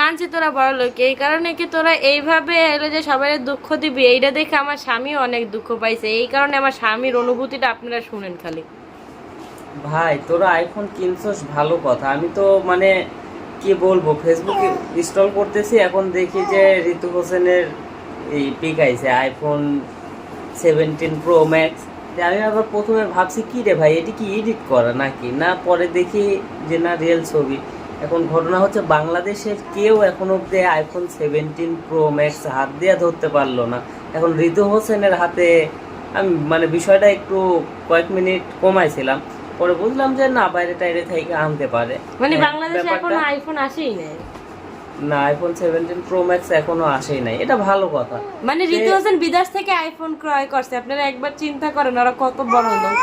মানছি তোরা বড় লোক, এই কারণে কি তোরা এইভাবে এলো যে সবাই দুঃখ দিবি? এইটা দেখে আমার স্বামীও অনেক দুঃখ পাইছে। এই কারণে আমার স্বামীর অনুভূতিটা আপনারা শুনেন খালি। ভাই, তোরা আইফোন কিনছস ভালো কথা। আমি তো মানে কি বলব ফেসবুকে ইনস্টল করতেছি, এখন দেখি যে ঋতু হোসেনের এই পিক আইছে আইফোন সেভেন্টিন প্রো ম্যাক্স আমি আবার প্রথমে ভাবছি, কি রে ভাই, এটি কি এডিট করা নাকি? না, পরে দেখি যে না রিয়েল ছবি। এখন ঘটনা হচ্ছে বাংলাদেশের কেউ এখন অব্দি আইফোন সেভেন্টিন প্রো ম্যাক্স হাত দিয়ে ধরতে পারল না। এখন ঋতু হোসেনের হাতে আমি মানে বিষয়টা একটু কয়েক মিনিট কমাইছিলাম। পরে বুঝলাম যে না বাইরে টাইরে থেকে আনতে পারে। মানে হ্যাঁ, বাংলাদেশে এখন আইফোন আসেই নাই। না আইফোন সেভেন্টিন প্রো ম্যাক্স এখনও আসেই নাই। এটা ভালো কথা। মানে ঋতু হোসেন বিদেশ থেকে আইফোন ক্রয় করছে। আপনারা একবার চিন্তা করেন ওরা কত বড় লোক।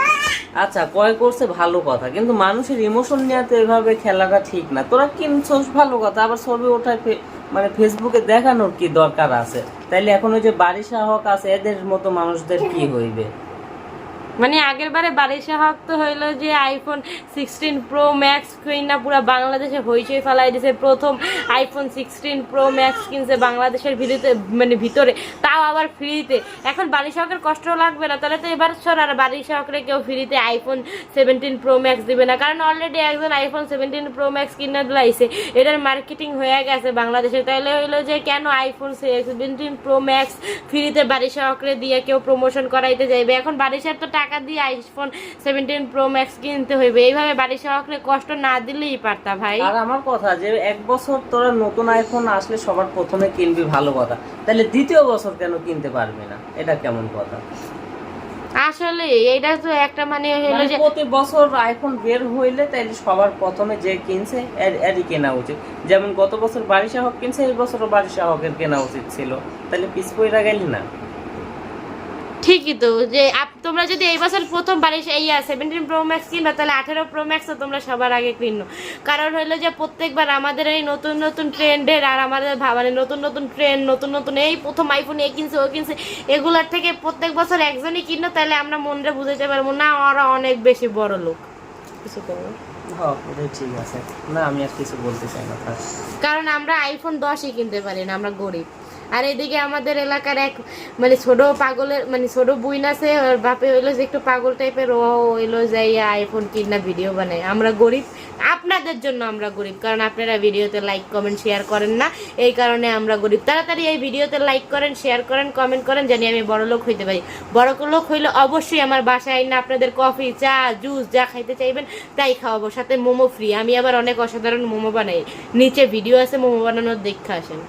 আচ্ছা ক্রয় করছে ভালো কথা কিন্তু মানুষের ইমোশন নিয়ে তো এভাবে খেলাটা ঠিক না। তোরা কিনছস ভালো কথা আবার ছবি ওঠায় মানে ফেসবুকে দেখানোর কি দরকার আছে? তাইলে এখন ওই যে বাড়ি সাহক আছে এদের মতো মানুষদের কি হইবে? মানে আগের বারে বারিশা হক তো হইল যে আইফোন সিক্সটিন প্রো ম্যাক্স কিনা পুরো বাংলাদেশে হইচই ফেলাই দিছে। প্রথম আইফোন সিক্সটিন প্রো ম্যাক্স কিনছে বাংলাদেশের ভিতরে মানে ভিতরে, তাও আবার ফ্রিতে এখন বারিশা হকের কষ্ট লাগবে না, তাহলে তো এবার সর আর বারিশা হকরে কেউ ফ্রিতে আইফোন সেভেন্টিন প্রো ম্যাক্স দিবে না। কারণ অলরেডি একজন আইফোন সেভেন্টিন প্রো ম্যাক্স কিনে দিলাইছে এটার মার্কেটিং হয়ে গেছে বাংলাদেশে। তাহলে হইল যে কেন আইফোন সেভেন্টিন প্রো ম্যাক্স ফ্রিতে বারিশা হকরে দিয়ে কেউ প্রমোশন করাইতে যাইবে? এখন বারিশার তো টাকা দিয়ে আইফোন সেভেন্টিন প্রো ম্যাক্স কিনতে হইবে। এইভাবে বারিশা হকরে কষ্ট না দিলেই পারতা ভাই। আর আমার কথা যে এক বছর তোরা নতুন আইফোন আসলে সবার প্রথমে কিনবি ভালো কথা। তাহলে দ্বিতীয় বছর কেন কিনতে পারবি না? এটা কেমন কথা? আসলে এইটা তো একটা মানে হলো মানে যে প্রতি বছর আইফোন বের হইলে তাইলে সবার প্রথমে যে কিনছে এর- এরই কেনা উচিত। যেমন গত বছর বারিশা হক কিনছে এই বছরও বারিশা হকের কেনা উচিত ছিল। তাহলে পিস পইরা গেলি না? ঠিকই তো যে আপ- তোমরা যদি এই বছর প্রথম বারিশ এই সেভেন্টিন প্রো ম্যাক্স কিনবে তাহলে আঠেরো প্রো ম্যাক্সও তোমরা সবার আগে কিনো কারণ হলো যে প্রত্যেকবার আমাদের এই নতুন নতুন ট্রেন্ডের আর আমাদের মানে নতুন নতুন ট্রেন্ড নতুন নতুন এই প্রথম আইফোন এ কিনছে ও কিনছে এগুলার থেকে প্রত্যেক বছর একজনই কিনো তাহলে আমরা মনটা বুঝাতে পারব না ওরা অনেক বেশি বড় লোক। কিছু করব ঠিক আছে। না আমি আর কিছু বলতে চাই না কারণ আমরা আইফোন দশই কিনতে পারি না আমরা গরিব। আর এদিকে আমাদের এলাকার এক মানে ছোট পাগলের মানে ছোট বুইন আছে, ওর বাপে হইল যে একটু পাগল টাইপের ও হইল যাই আইফোন কিনা ভিডিও বানায়। আমরা গরিব, আপনাদের জন্য আমরা গরিব, কারণ আপনারা ভিডিওতে লাইক কমেন্ট শেয়ার করেন না। এই কারণে আমরা গরিব। তাড়াতাড়ি এই ভিডিওতে লাইক করেন শেয়ার করেন কমেন্ট করেন, জানি আমি বড় লোক হইতে পারি। বড় লোক হইলে অবশ্যই আমার বাসায় না, আপনাদের কফি চা জুস যা খাইতে চাইবেন, তাই খাওয়াবো। সাথে মোমো ফ্রি আমি আবার অনেক অসাধারণ মোমো বানাই। নিচে ভিডিও আছে, মোমো বানানোর দেখতে আসেন।